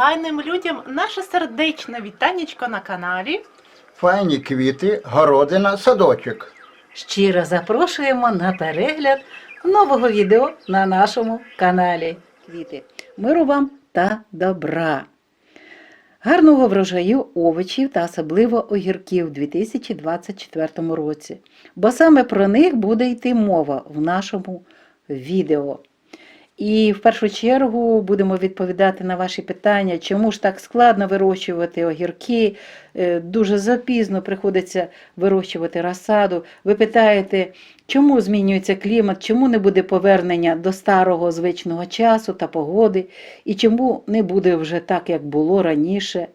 файним людям наше сердечне вітанечко на каналі. Файні квіти, городина, садочок. Щиро запрошуємо на перегляд нового відео на нашому каналі. Квіти. Миру вам та добра. Гарного врожаю овочів та особливо огірків у 2024 році. Бо саме про них буде йти мова в нашому відео. І в першу чергу будемо відповідати на ваші питання, чому ж так складно вирощувати огірки, е, дуже запізно приходиться вирощувати розсаду. Ви питаєте, чому змінюється клімат, чому не буде повернення до старого звичного часу та погоди, і чому не буде вже так, як було раніше.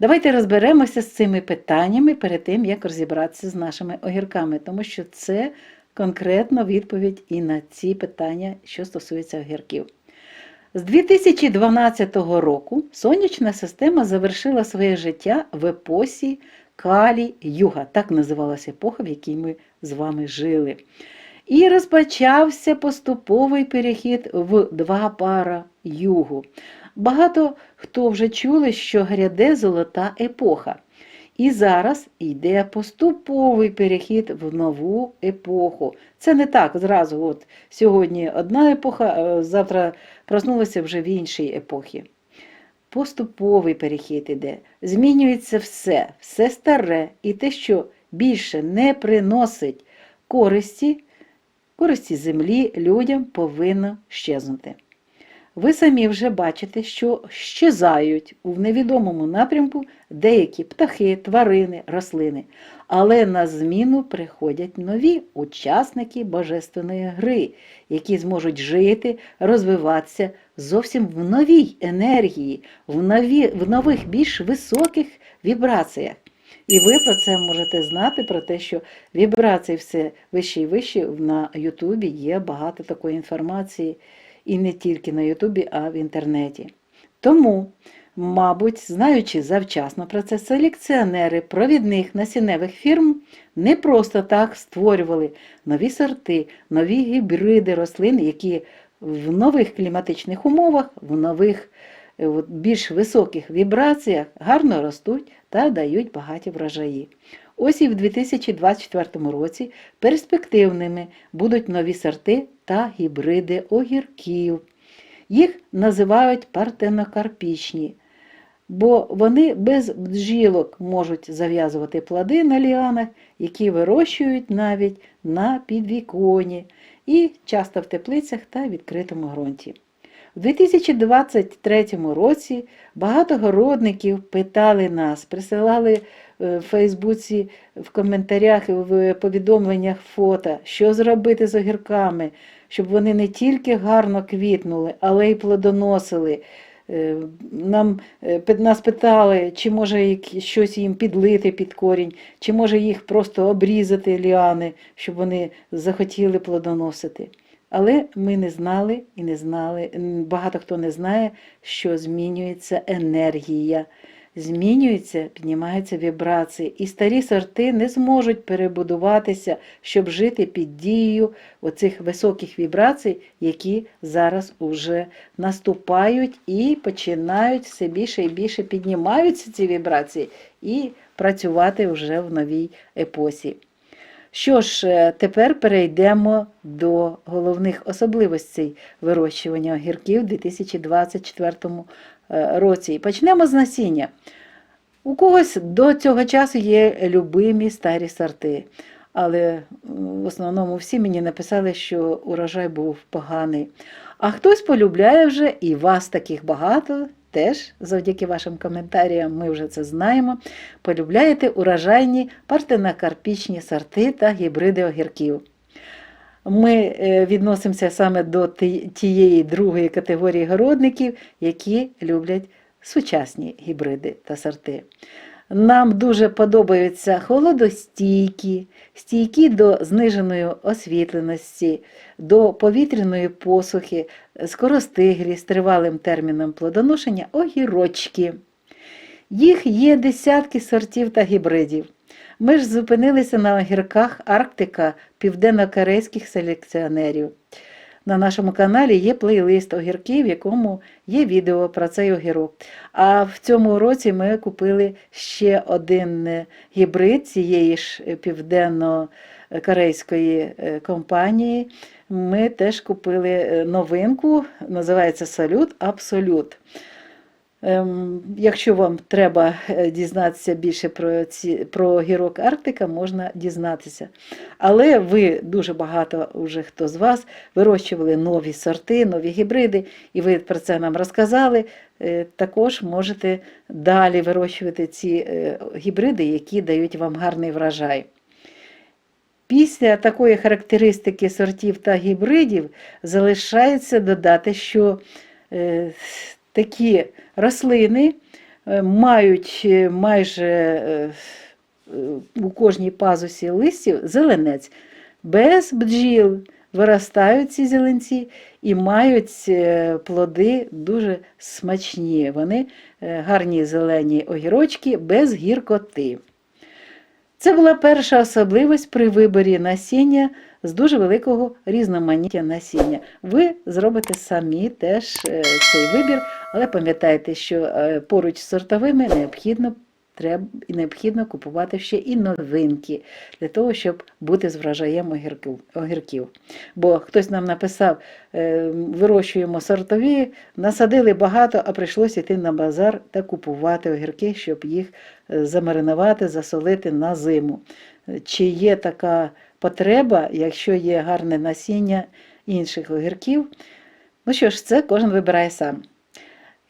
Давайте розберемося з цими питаннями перед тим, як розібратися з нашими огірками, тому що це конкретно відповідь і на ці питання, що стосуються огірків. З 2012 року сонячна система завершила своє життя в епосі Калі Юга. Так називалася епоха, в якій ми з вами жили. І розпочався поступовий перехід в два пара югу. Багато хто вже чули, що гряде золота епоха. І зараз йде поступовий перехід в нову епоху. Це не так зразу. От сьогодні одна епоха, завтра проснулися вже в іншій епохі. Поступовий перехід іде. Змінюється все, все старе, і те, що більше не приносить користі, користі землі людям повинно щезнути. Ви самі вже бачите, що щезають у невідомому напрямку деякі птахи, тварини, рослини, але на зміну приходять нові учасники божественної гри, які зможуть жити, розвиватися зовсім в новій енергії, в, нові, в нових більш високих вібраціях. І ви про це можете знати, про те, що вібрації все вище і вище на Ютубі є багато такої інформації. І не тільки на Ютубі, а в інтернеті. Тому, мабуть, знаючи завчасно про це, селекціонери провідних насінневих фірм не просто так створювали нові сорти, нові гібриди рослин, які в нових кліматичних умовах, в нових е, більш високих вібраціях гарно ростуть та дають багаті врожаї. Ось і в 2024 році перспективними будуть нові сорти та гібриди огірків. Їх називають партенокарпічні, бо вони без бджілок можуть зав'язувати плоди на ліанах, які вирощують навіть на підвіконі і часто в теплицях та відкритому ґрунті. У 2023 році багато городників питали нас, присилали в Фейсбуці в коментарях і в повідомленнях фото, що зробити з огірками, щоб вони не тільки гарно квітнули, але й плодоносили. Е, Нам е, нас питали, чи може щось їм підлити під корінь, чи може їх просто обрізати ліани, щоб вони захотіли плодоносити. Але ми не знали і не знали, багато хто не знає, що змінюється енергія. Змінюються, піднімаються вібрації, і старі сорти не зможуть перебудуватися, щоб жити під дією оцих високих вібрацій, які зараз уже наступають і починають все більше і більше піднімаються ці вібрації і працювати вже в новій епосі. Що ж, е, тепер перейдемо до головних особливостей вирощування огірків у 2024 е, році. Почнемо з насіння. У когось до цього часу є любимі старі сорти, але в основному всі мені написали, що урожай був поганий. А хтось полюбляє вже, і вас таких багато, теж завдяки вашим коментаріям, ми вже це знаємо. Полюбляєте урожайні партенокарпічні сорти та гібриди огірків. Ми е, відносимося саме до тієї другої категорії городників, які люблять сучасні гібриди та сорти. Нам дуже подобаються холодостійкі, стійкі до зниженої освітленості, до повітряної посухи, скоростиглі з тривалим терміном плодоношення огірочки. Їх є десятки сортів та гібридів. Ми ж зупинилися на огірках Арктика південно-корейських селекціонерів. На нашому каналі є плейлист огірків, в якому є відео про цей огірок. А в цьому році ми купили ще один е, гібрид цієї ж е, південно-корейської е, компанії. Ми теж купили новинку, називається Салют Абсолют. Ем, якщо вам треба е, дізнатися більше про, ці, про гірок Арктика, можна дізнатися. Але ви дуже багато вже хто з вас вирощували нові сорти, нові гібриди, і ви про це нам розказали. Е, Також можете далі вирощувати ці е, гібриди, які дають вам гарний врожай. Після такої характеристики сортів та гібридів залишається додати, що такі рослини е, мають е, майже е, у кожній пазусі листів зеленець. Без бджіл виростають ці зеленці і мають плоди дуже смачні. Вони гарні зелені огірочки без гіркоти. Це була перша особливість при виборі насіння з дуже великого різноманіття насіння. Ви зробите самі теж цей вибір, але пам'ятайте, що е, поруч з сортовими необхідно, треба, і необхідно купувати ще і новинки для того, щоб бути з врожаєм огірків. Бо хтось нам написав, е, вирощуємо сортові, насадили багато, а прийшлося йти на базар та купувати огірки, щоб їх е, замаринувати, засолити на зиму. Чи є така потреба, якщо є гарне насіння інших огірків? Ну що ж, це кожен вибирає сам.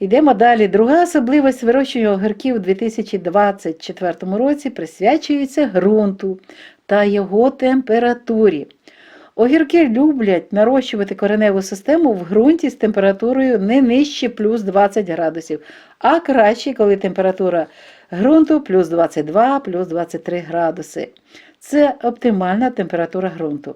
Йдемо далі. Друга особливість вирощування огірків у 2024 році присвячується ґрунту та його температурі. Огірки люблять нарощувати кореневу систему в ґрунті з температурою не нижче плюс 20 градусів, а краще, коли температура ґрунту плюс 22, плюс 23 градуси. Це оптимальна температура ґрунту.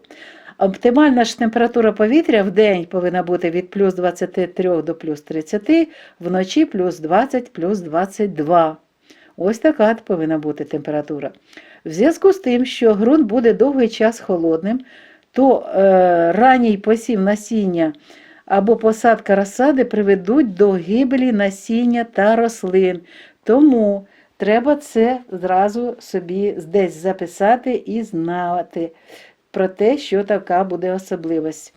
Оптимальна ж температура повітря в день повинна бути від плюс 23 до плюс 30, вночі плюс 20, плюс 22. Ось така повинна бути температура. В зв'язку з тим, що ґрунт буде довгий час холодним, то е, ранній посів насіння або посадка розсади приведуть до гибелі насіння та рослин. Тому треба це зразу собі десь записати і знати про те, що така буде особливість.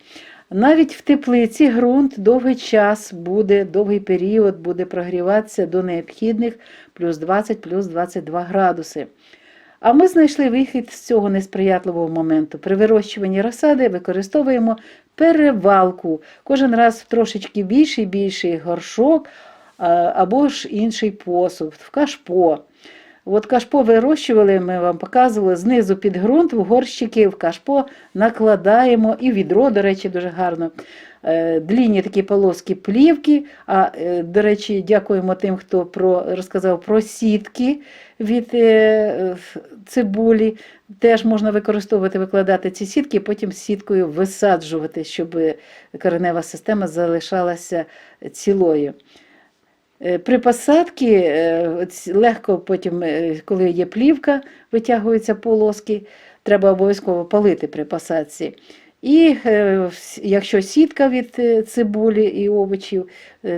Навіть в теплиці ґрунт довгий час буде, довгий період буде прогріватися до необхідних плюс 20, плюс 22 градуси. А ми знайшли вихід з цього несприятливого моменту. При вирощуванні розсади використовуємо перевалку. Кожен раз трошечки більший більший горшок або ж інший посуд, в кашпо. От кашпо вирощували, ми вам показували, знизу під ґрунт, в горщики, в кашпо накладаємо, і відро, до речі, дуже гарно. е, Длінні такі полоски плівки. А, е, до речі, дякуємо тим, хто про, розказав про сітки від е, цибулі. Теж можна використовувати, викладати ці сітки, потім сіткою висаджувати, щоб коренева система залишалася цілою. Е, При посадці е, легко потім, е, коли є плівка, витягуються полоски, треба обов'язково палити при посадці. І якщо сітка від цибулі і овочів,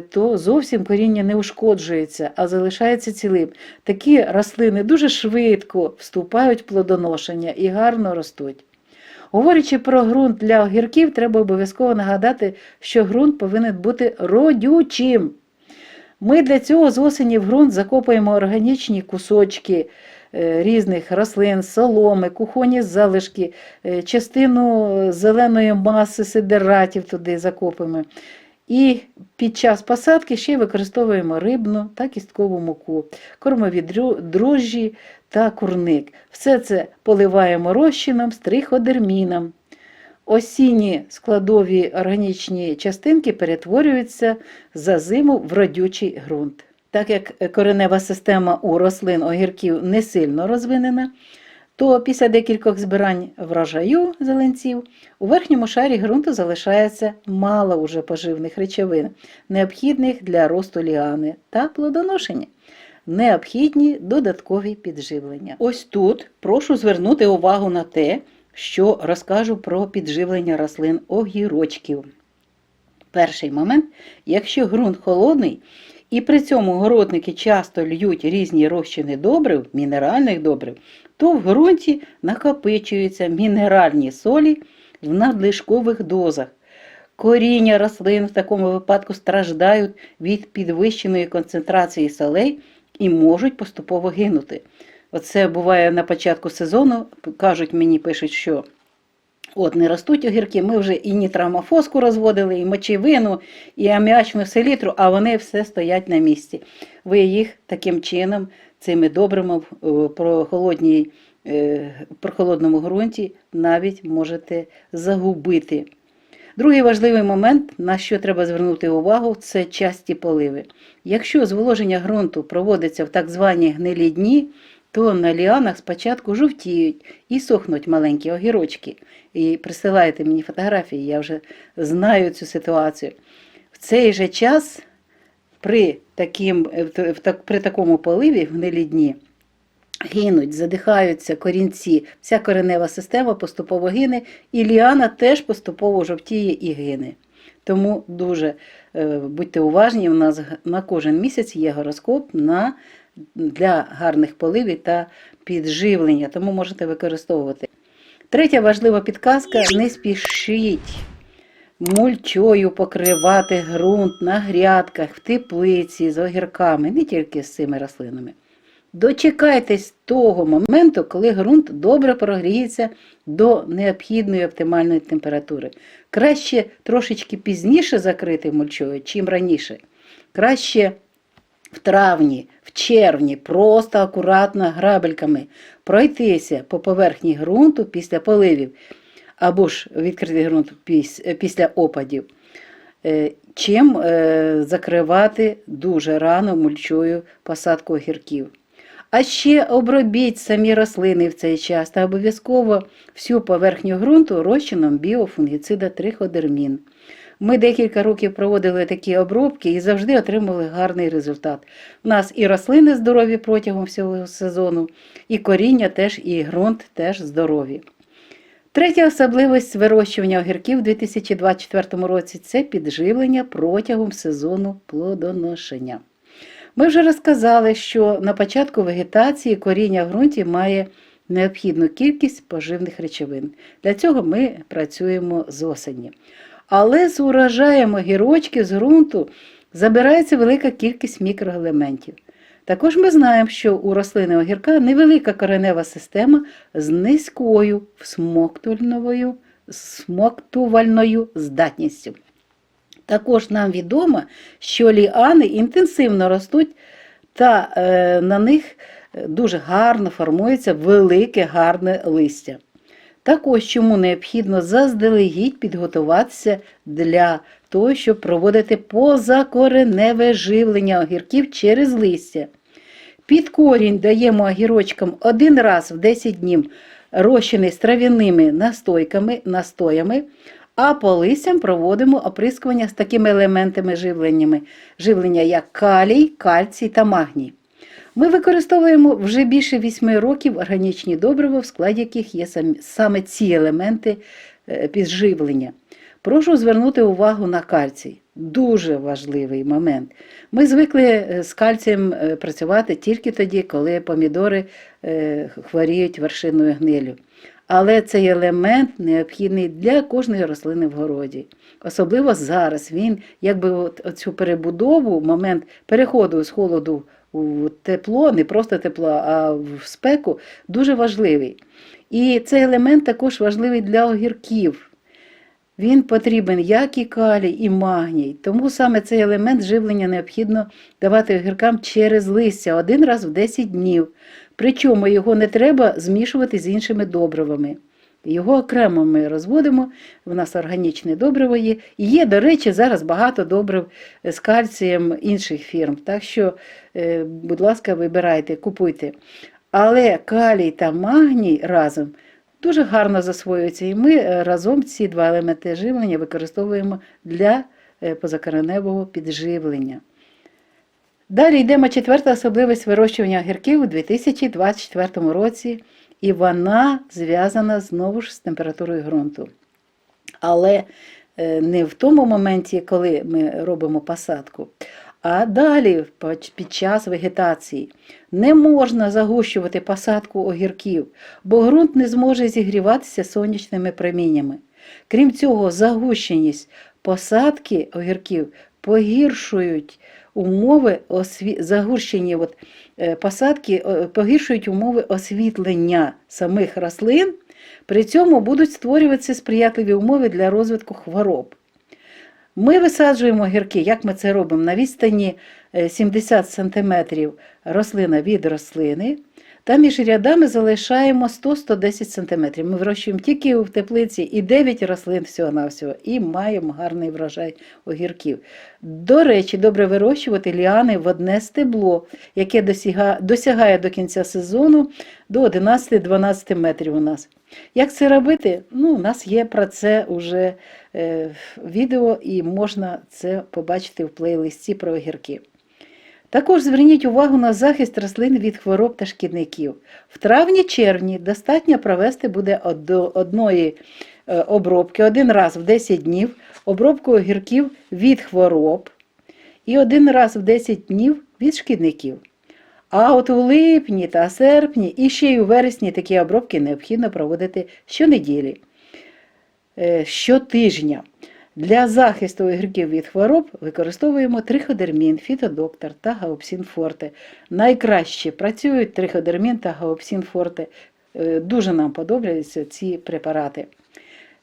то зовсім коріння не ушкоджується, а залишається цілим. Такі рослини дуже швидко вступають в плодоношення і гарно ростуть. Говорячи про ґрунт для огірків, треба обов'язково нагадати, що ґрунт повинен бути родючим. Ми для цього з осені в ґрунт закопуємо органічні кусочки е, різних рослин, соломи, кухонні залишки, е, частину зеленої маси сидератів туди закопуємо. І під час посадки ще використовуємо рибну та кісткову муку, кормові дрожжі та курник. Все це поливаємо розчином з триходерміном. Осінні складові органічні частинки перетворюються за зиму в родючий ґрунт. Так як коренева система у рослин огірків не сильно розвинена, то після декількох збирань врожаю зеленців у верхньому шарі ґрунту залишається мало уже поживних речовин, необхідних для росту ліани та плодоношення. Необхідні додаткові підживлення. Ось тут прошу звернути увагу на те, що розкажу про підживлення рослин огірочків. Перший момент, якщо ґрунт холодний, і при цьому городники часто льють різні розчини добрив, мінеральних добрив, то в ґрунті накопичуються мінеральні солі в надлишкових дозах. Коріння рослин в такому випадку страждають від підвищеної концентрації солей і можуть поступово гинути. Оце буває на початку сезону, кажуть мені, пишуть, що от не ростуть огірки, ми вже і нітрамофоску розводили, і мочевину, і аміачну селітру, а вони все стоять на місці. Ви їх таким чином, цими добрими в прохолодній, е, прохолодному ґрунті навіть можете загубити. Другий важливий момент, на що треба звернути увагу, це часті поливи. Якщо зволоження ґрунту проводиться в так звані гнилі дні, то на ліанах спочатку жовтіють і сохнуть маленькі огірочки. І присилаєте мені фотографії, я вже знаю цю ситуацію. В цей же час при, таким, так- при такому поливі в гнилі дні гинуть, задихаються корінці, вся коренева система поступово гине, і ліана теж поступово жовтіє і гине. Тому дуже е, будьте уважні, у нас на кожен місяць є гороскоп на, для гарних поливів та підживлення, тому можете використовувати. Третя важлива підказка: не спішіть мульчою покривати ґрунт на грядках, в теплиці з огірками, не тільки з цими рослинами. Дочекайтесь того моменту, коли ґрунт добре прогріється до необхідної оптимальної температури. Краще трошечки пізніше закрити мульчою, чим раніше. Краще в травні, в червні, просто акуратно грабельками пройтися по поверхні ґрунту після поливів або ж відкритий ґрунт після опадів, е, чим е, закривати дуже рано мульчою посадку огірків. А ще обробіть самі рослини в цей час та обов'язково всю поверхню ґрунту розчином біофунгіцида триходермін. Ми декілька років проводили такі обробки і завжди отримали гарний результат. У нас і рослини здорові протягом всього сезону, і коріння теж, і ґрунт теж здорові. Третя особливість вирощування огірків у 2024 році це підживлення протягом сезону плодоношення. Ми вже розказали, що на початку вегетації коріння в ґрунті має необхідну кількість поживних речовин. Для цього ми працюємо з осені. Але з урожаєм огірочків з ґрунту забирається велика кількість мікроелементів. Також ми знаємо, що у рослини огірка невелика коренева система з низькою всмоктувальною, смоктувальною здатністю. Також нам відомо, що ліани інтенсивно ростуть та е, на них дуже гарно формується велике гарне листя. Також чому необхідно заздалегідь підготуватися для того, щоб проводити позакореневе живлення огірків через листя. Під корінь даємо огірочкам один раз в 10 днів розчини з трав'яними настойками, настоями, а по листям проводимо оприскування з такими елементами живлення, як калій, кальцій та магній. Ми використовуємо вже більше 8 років органічні добрива, в складі яких є саме ці елементи е, підживлення. Прошу звернути увагу на кальцій. Дуже важливий момент. Ми звикли е, з кальцієм е, працювати тільки тоді, коли помідори хворіють вершинною гнилю. Але цей елемент необхідний для кожної рослини в городі. Особливо зараз він, якби от, оцю перебудову, момент переходу з холоду тепло, не просто тепло, а в спеку, дуже важливий. І цей елемент також важливий для огірків. Він потрібен як і калій, і магній. Тому саме цей елемент живлення необхідно давати огіркам через листя один раз в 10 днів. Причому його не треба змішувати з іншими добривами. Його окремо ми розводимо, в нас органічне добриво є. І є, до речі, зараз багато добрив з кальцієм інших фірм. Так що, е, будь ласка, вибирайте, купуйте. Але калій та магній разом дуже гарно засвоюються, і ми е, разом ці два елементи живлення використовуємо для е, позакореневого підживлення. Далі йдемо четверта особливість вирощування огірків у 2024 році, і вона зв'язана знову ж з температурою ґрунту. Але е, не в тому моменті, коли ми робимо посадку, а далі під час вегетації. Не можна загущувати посадку огірків, бо ґрунт не зможе зігріватися сонячними проміннями. Крім цього, загущеність посадки огірків погіршують умови осві... загущені от, е, посадки е, погіршують умови освітлення самих рослин, при цьому будуть створюватися сприятливі умови для розвитку хвороб. Ми висаджуємо гірки, як ми це робимо, на відстані е, 70 см рослина від рослини, та між рядами залишаємо 100-110 см. Ми вирощуємо тільки в теплиці і 9 рослин всього-навсього, і маємо гарний врожай огірків. До речі, добре вирощувати ліани в одне стебло, яке досяга- досягає до кінця сезону до 11-12 метрів у нас. Як це робити? Ну, у нас є про це вже е, відео, і можна це побачити в плейлисті про огірки. Також зверніть увагу на захист рослин від хвороб та шкідників. В травні-червні достатньо провести буде до одної е, обробки один раз в 10 днів обробку огірків від хвороб і один раз в 10 днів від шкідників. А от у липні та серпні і ще й у вересні такі обробки необхідно проводити щонеділі, е, щотижня. Для захисту огірків від хвороб використовуємо триходермін, фітодоктор та гаупсін. Найкраще працюють триходермін та гаупсін. Е, Дуже нам подобаються ці препарати.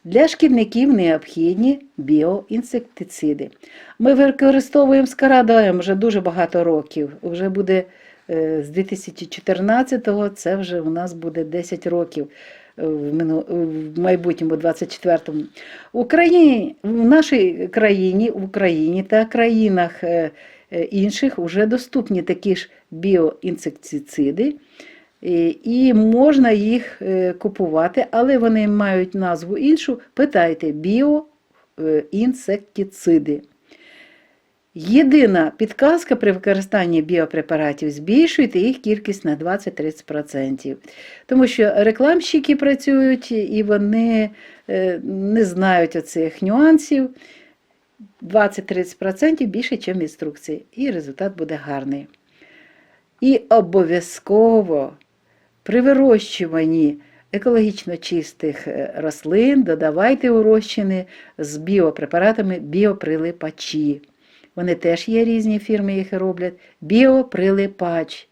Для шкідників необхідні біоінсектициди. Ми використовуємо скарадоєм вже дуже багато років. Вже буде е, з 2014-го, це вже у нас буде 10 років в мину- в майбутньому 24-му. В Україні, в нашій країні, в Україні та країнах е, е, інших вже доступні такі ж біоінсектициди. І- можна їх е, купувати, але вони мають назву іншу. Питайте біоінсектициди. Єдина підказка при використанні біопрепаратів збільшуйте їх кількість на 20-30%. Тому що рекламщики працюють і вони е, не знають оцих нюансів. 20-30% більше, ніж інструкції, і результат буде гарний. І обов'язково при вирощуванні екологічно чистих е, рослин додавайте у розчини з біопрепаратами біоприлипачі. Вони теж є різні фірми, їх роблять. Біоприлипач.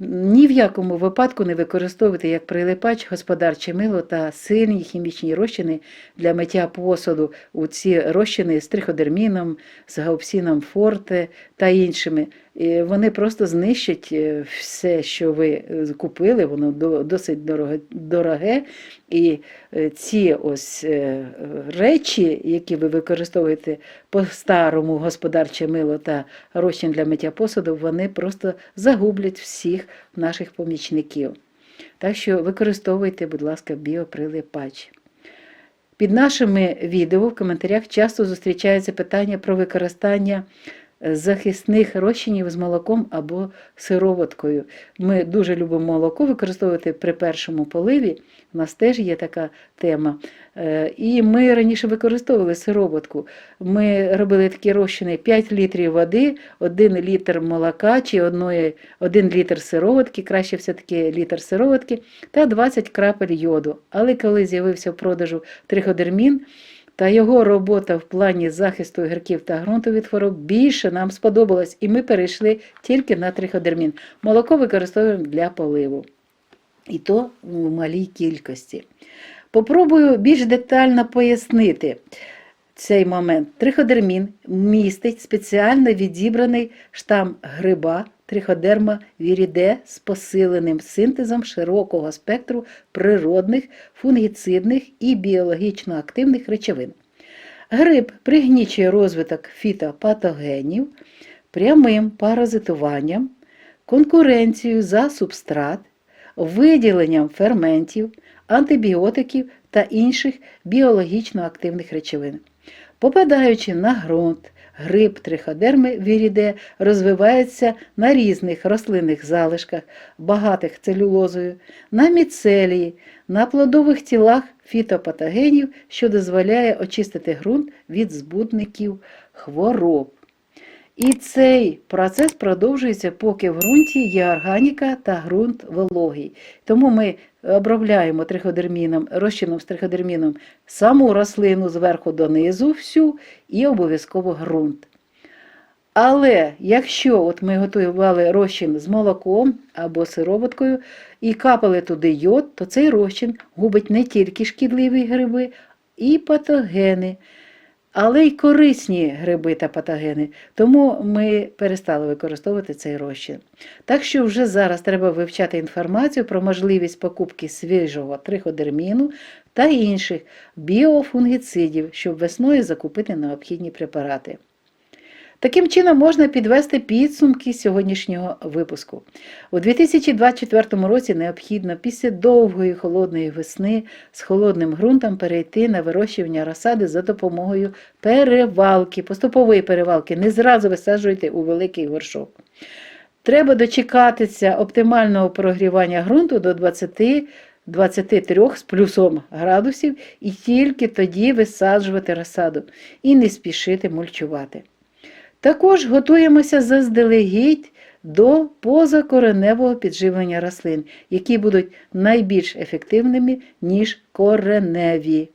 Ні в якому випадку не використовувати як прилипач господарче мило та сильні хімічні розчини для миття посуду у ці розчини з триходерміном, з гаупсіном форте та іншими. Вони просто знищать е, все, що ви е, купили, воно досить дороге, дороге. І е, ці ось речі, які ви використовуєте по-старому господарче мило та розчин для миття посуду, вони просто загублять всіх наших помічників. Так що використовуйте, будь ласка, біоприлипач. Під нашими відео в коментарях часто зустрічається питання про використання захисних розчинів з молоком або сироваткою. Ми дуже любимо молоко використовувати при першому поливі. У нас теж є така тема. Е, І ми раніше використовували сироватку. Ми робили такі розчини 5 літрів води, 1 літр молока чи 1 літр сироватки, краще все-таки літр сироватки, та 20 крапель йоду. Але коли з'явився в продажу триходермін, та його робота в плані захисту огірків та ґрунту від хвороб більше нам сподобалась, і ми перейшли тільки на триходермін. Молоко використовуємо для поливу. І то в малій кількості. Попробую більш детально пояснити цей момент. Триходермін містить спеціально відібраний штам гриба триходерма віріде з посиленим синтезом широкого спектру природних, фунгіцидних і біологічно активних речовин. Гриб пригнічує розвиток фітопатогенів прямим паразитуванням, конкуренцією за субстрат, виділенням ферментів, антибіотиків та інших біологічно активних речовин. Попадаючи на ґрунт, гриб триходерми віріде розвивається на різних рослинних залишках, багатих целюлозою, на міцелії, на плодових тілах фітопатогенів, що дозволяє очистити ґрунт від збудників хвороб. І цей процес продовжується, поки в ґрунті є органіка та ґрунт вологий. Тому ми обробляємо триходерміном, розчином з триходерміном саму рослину зверху донизу всю і обов'язково ґрунт. Але якщо от ми готували розчин з молоком або сироваткою і капали туди йод, то цей розчин губить не тільки шкідливі гриби, і патогени, але й корисні гриби та патогени. Тому ми перестали використовувати цей розчин. Так що вже зараз треба вивчати інформацію про можливість покупки свіжого триходерміну та інших біофунгіцидів, щоб весною закупити необхідні препарати. Таким чином можна підвести підсумки сьогоднішнього випуску. У 2024 році необхідно після довгої холодної весни з холодним ґрунтом перейти на вирощування розсади за допомогою перевалки, поступової перевалки. Не зразу висаджуйте у великий горшок. Треба дочекатися оптимального прогрівання ґрунту до 20 23 з плюсом градусів і тільки тоді висаджувати розсаду і не спішити мульчувати. Також готуємося заздалегідь до позакореневого підживлення рослин, які будуть найбільш ефективними, ніж кореневі.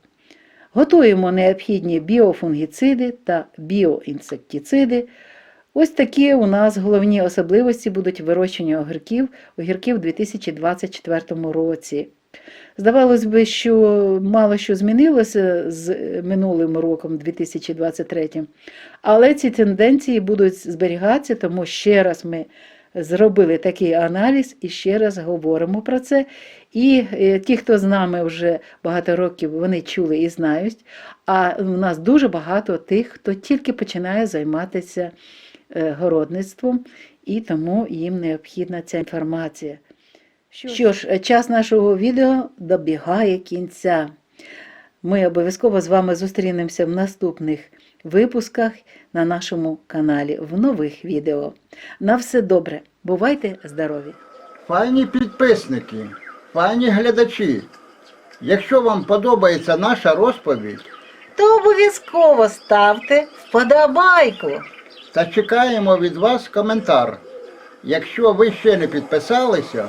Готуємо необхідні біофунгіциди та біоінсектициди. Ось такі у нас головні особливості будуть вирощення огірків, огірків у 2024 році. Здавалось би, що мало що змінилося з минулим роком, 2023, але ці тенденції будуть зберігатися, тому ще раз ми зробили такий аналіз і ще раз говоримо про це. І е, ті, хто з нами вже багато років, вони чули і знають. А в нас дуже багато тих, хто тільки починає займатися е, городництвом, і тому їм необхідна ця інформація. Що ж, е, час нашого відео добігає кінця. Ми обов'язково з вами зустрінемося в наступних випусках на нашому каналі в нових відео. На все добре, бувайте здорові! Файні підписники, файні глядачі. Якщо вам подобається наша розповідь, То обов'язково ставте вподобайку. та чекаємо від вас коментар. Якщо ви ще не підписалися,